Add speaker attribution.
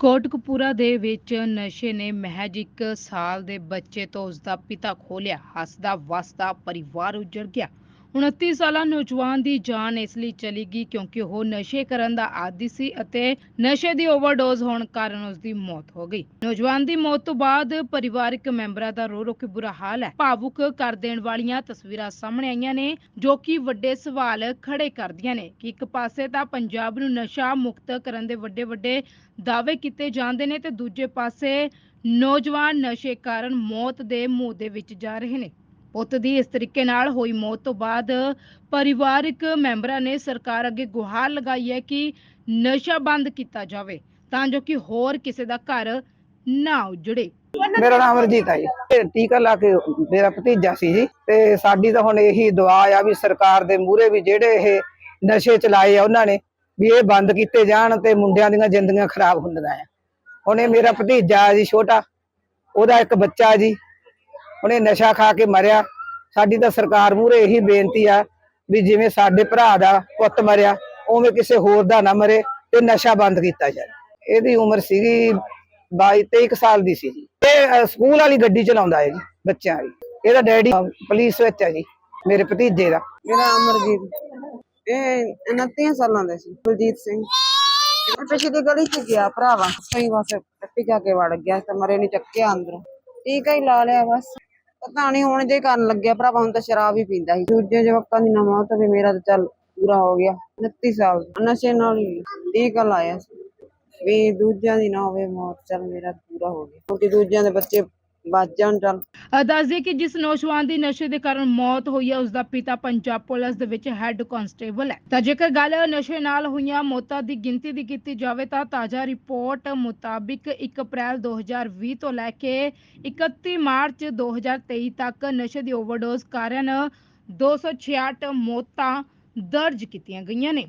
Speaker 1: ਕੋਟਕਪੂਰਾ ਦੇ ਵਿੱਚ ਨਸ਼ੇ ਨੇ ਮਹਿਜ ਇੱਕ ਸਾਲ ਦੇ ਬੱਚੇ ਤੋਂ ਉਸ ਦਾ ਪਿਤਾ ਖੋਲਿਆ ਹੱਸਦਾ ਵਸਦਾ ਪਰਿਵਾਰ ਉਜੜ ਗਿਆ। 29 ਸਾਲਾ ਨੌਜਵਾਨ ਦੀ ਜਾਨ ਇਸ ਲਈ ਚਲੀ ਗਈ ਕਿਉਂਕਿ ਉਹ ਨਸ਼ੇ ਕਰਨ ਦਾ ਆਦੀ ਸੀ ਅਤੇ ਨਸ਼ੇ ਦੀ ਓਵਰਡੋਜ਼ ਹੋਣ ਕਾਰਨ ਉਸ ਦੀ ਮੌਤ ਹੋ ਗਈ। ਨੌਜਵਾਨ ਦੀ ਮੌਤ ਤੋਂ ਬਾਅਦ ਪਰਿਵਾਰਕ ਮੈਂਬਰਾਂ ਦਾ ਰੋ ਰੋ ਕੇ ਬੁਰਾ ਹਾਲ ਹੈ। ਭਾਵੁਕ ਕਰ ਦੇਣ ਵਾਲੀਆਂ ਤਸਵੀਰਾਂ ਸਾਹਮਣੇ ਆਈਆਂ ਨੇ, ਜੋ ਕਿ ਵੱਡੇ ਸਵਾਲ ਖੜੇ ਕਰਦੀਆਂ ਨੇ ਕਿ ਇੱਕ ਪਾਸੇ ਤਾਂ ਪੰਜਾਬ ਨੂੰ ਨਸ਼ਾ ਮੁਕਤ ਕਰਨ ਦੇ ਵੱਡੇ ਵੱਡੇ ਦਾਅਵੇ ਕੀਤੇ ਜਾਂਦੇ ਨੇ ਤੇ ਦੂਜੇ ਪਾਸੇ ਨੌਜਵਾਨ ਨਸ਼ੇ ਕਾਰਨ ਮੌਤ ਦੇ ਮੂੰਹ ਦੇ ਵਿੱਚ ਜਾ ਰਹੇ ਨੇ। ਪੁੱਤ ਦੀ ਇਸ ਤਰੀਕੇ ਨਾਲ ਹੋਈ ਮੌਤ ਤੋਂ ਬਾਅਦ ਪਰਿਵਾਰਕ ਮੈਂਬਰਾਂ ਨੇ ਸਰਕਾਰ ਅੱਗੇ ਗੁਹਾਰ ਲਗਾਈ ਹੈ ਕਿ ਨਸ਼ਾ ਬੰਦ ਕੀਤਾ ਜਾਵੇ, ਤਾਂ ਜੋ ਕਿ ਹੋਰ ਕਿਸੇ ਦਾ ਘਰ ਨਾ ਉਜੜੇ।
Speaker 2: ਮੇਰਾ ਨਾਮ ਅਮਰਜੀਤ ਹੈ ਜੀ। ਟੀਕਾ ਲਾ ਕੇ ਮੇਰਾ ਭਤੀਜਾ ਸੀ ਜੀ, ਤੇ ਸਾਡੀ ਤਾਂ ਹੁਣ ਇਹੀ ਦੁਆ ਆ ਵੀ ਸਰਕਾਰ ਦੇ ਮੂਹਰੇ ਵੀ ਜਿਹੜੇ ਇਹ ਨਸ਼ੇ ਚਲਾਏ ਆ ਉਹਨਾਂ ਨੇ, ਵੀ ਇਹ ਬੰਦ ਕੀਤੇ ਜਾਣ ਤੇ ਮੁੰਡਿਆਂ ਦੀਆਂ ਜ਼ਿੰਦਗੀਆਂ ਖਰਾਬ ਹੁੰਦੀਆਂ ਆ। ਹੁਣ ਇਹ ਮੇਰਾ ਭਤੀਜਾ ਜੀ, ਛੋਟਾ, ਉਹਦਾ ਇੱਕ ਬੱਚਾ ਜੀ। ਉਹਨੇ ਨਸ਼ਾ ਖਾ ਕੇ ਮਰਿਆ। ਸਾਡੀ ਤਾਂ ਸਰਕਾਰ ਮੂਹਰੇ ਇਹੀ ਬੇਨਤੀ ਆ ਵੀ ਜਿਵੇਂ ਸਾਡੇ ਭਰਾ ਦਾ ਪੁੱਤ ਮਰਿਆ ਉਵੇਂ ਕਿਸੇ ਹੋਰ ਦਾ ਨਾ ਮਰੇ ਤੇ ਨਸ਼ਾ ਬੰਦ ਕੀਤਾ ਜਾਏ ਇਹਦੀ ਉਮਰ ਸੀਗੀ 22 23 ਸਾਲ ਦੀ ਸੀ ਜੀ। ਇਹ ਸਕੂਲ ਵਾਲੀ ਗੱਡੀ ਚਲਾਉਂਦਾ ਹੈ ਜੀ ਬੱਚਿਆਂ ਦੀ। ਇਹਦਾ ਡੈਡੀ ਅ, ਪੁਲਿਸ ਵਿੱਚ ਹੈ ਜੀ ਮੇਰੇ ਭਤੀਜੇ ਦਾ।
Speaker 3: ਮੇਰਾ ਅਮਰਜੀਤ। ਇਹ 29 ਸਾਲਾਂ ਦਾ ਸੀ ਕੁਲਜੀਤ ਸਿੰਘ। ਪਿਛਲੀ ਗਲੀ ਚ ਗਿਆ ਭਰਾਵਾ। ਸਹੀ ਬਸ ਟੱਪੀ ਜਾ ਕੇ ਵੜ ਗਿਆ ਤੇ ਮਰੇ ਨੇ ਚੱਕਿਆ ਅੰਦਰ। ਟੀਕਾ ਹੀ ਲਾ ਲਿਆ ਬਸ। ਪਤਾ ਨਹੀਂ ਹੁਣ ਜੇ ਕਰਨ ਲੱਗਿਆ ਭਰਾਵਾ, ਹੁਣ ਤਾਂ ਸ਼ਰਾਬ ਹੀ ਪੀਂਦਾ ਸੀ। ਦੂਜੇ ਜਵਾਕਾਂ ਦੀ ਨਾ ਮੌਤ ਹੋਵੇ, ਮੇਰਾ ਤਾਂ ਚੱਲ ਪੂਰਾ ਹੋ ਗਿਆ 29 ਸਾਲ ਨਸ਼ੇ ਨਾਲ ਹੀ ਟੀਕਾ ਲਾਇਆ ਸੀ। ਵੀ ਦੂਜਿਆਂ ਦੀ ਨਾ ਹੋਵੇ ਮੌਤ, ਚੱਲ ਮੇਰਾ ਪੂਰਾ ਹੋ ਗਿਆ। ਕਿਉਂਕਿ ਦੂਜਿਆਂ ਦੇ ਬੱਚੇ ਬਚ ਜਾਣ ਚੱਲ।
Speaker 1: ਦੱਸ ਦਈਏ ਕਿ ਜਿਸ ਨੌਜਵਾਨ ਦੀ ਨਸ਼ੇ ਦੇ ਕਾਰਨ ਮੌਤ ਹੋਈ ਹੈ ਉਸ ਦਾ ਪਿਤਾ ਪੰਜਾਬ ਪੁਲਿਸ ਦੇ ਵਿੱਚ ਹੈੱਡ ਕਾਂਸਟੇਬਲ ਹੈ। ਤਾਂ ਜੇਕਰ ਗੱਲ ਨਸ਼ੇ ਨਾਲ ਹੋਈਆਂ, ਮੌਤਾਂ ਦੀ ਗਿਣਤੀ ਦੀ ਕੀਤੀ ਜਾਵੇ ਤਾਂ ਤਾਜ਼ਾ ਰਿਪੋਰਟ ਮੁਤਾਬਿਕ 1 ਅਪ੍ਰੈਲ 2020 ਤੋਂ ਲੈ ਕੇ 31 ਮਾਰਚ 2023 ਤੱਕ ਨਸ਼ੇ ਦੀ ਓਵਰਡੋਜ਼ ਕਾਰਨ 266 ਮੌਤਾਂ ਦਰਜ ਕੀਤੀਆਂ ਗਈਆਂ ਨੇ।